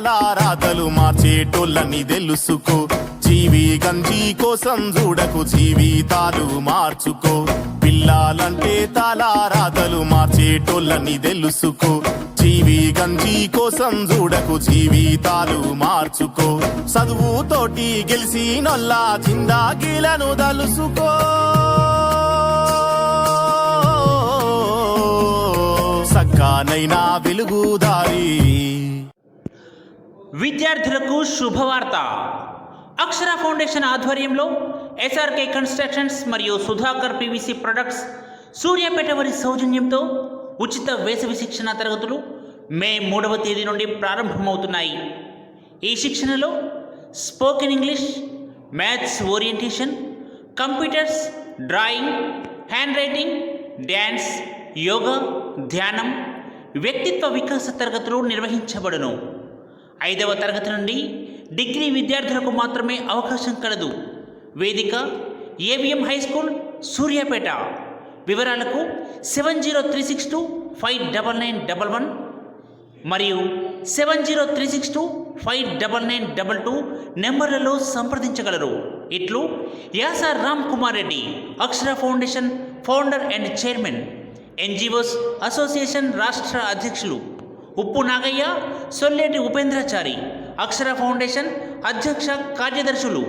మార్చేటోళ్ళని తెలుసుకో. జీవి గంజి కోసం చూడకు జీవితాలు మార్చుకో. పిల్లాలంటే తలారాతలు మార్చేటోళ్ళని తెలుసుకో. జీవి గంజి కోసం చూడకు జీవితాలు మార్చుకో. చదువుతోటి గెలిచినొల్లా జిందాగీలను తలుసుకో సక్కానైనా వెలుగుదారి. విద్యార్థులకు శుభవార్త. అక్షర ఫౌండేషన్ ఆధ్వర్యంలో ఎస్ఆర్కే కన్స్ట్రక్షన్స్ మరియు సుధాకర్ పివిసి ప్రొడక్ట్స్ సూర్యాపేట వారి సౌజన్యంతో ఉచిత వేసవి శిక్షణ తరగతులు మే మూడవ తేదీ నుండి ప్రారంభమవుతున్నాయి. ఈ శిక్షణలో spoken English maths orientation computers drawing hand writing dance yoga ధ్యానం వ్యక్తిత్వ వికాస తరగతులు నిర్వహించబడును. ఐదవ తరగతి నుండి డిగ్రీ విద్యార్థులకు మాత్రమే అవకాశం కలదు. వేదిక ఏవిఎం హై స్కూల్ సూర్యాపేట. వివరాలకు seven zero three six two five double nine double one మరియు seven zero three six two five double nine double two నెంబర్లలో సంప్రదించగలరు. ఇట్లు Yasar Ram Kumar Reddy Akshara foundation founder and chairman NGOs association రాష్ట్ర అధ్యక్షులు. Uppu Nagaiah Solleti Upendrachari Akshara foundation అధ్యక్ష కార్యదర్శులు.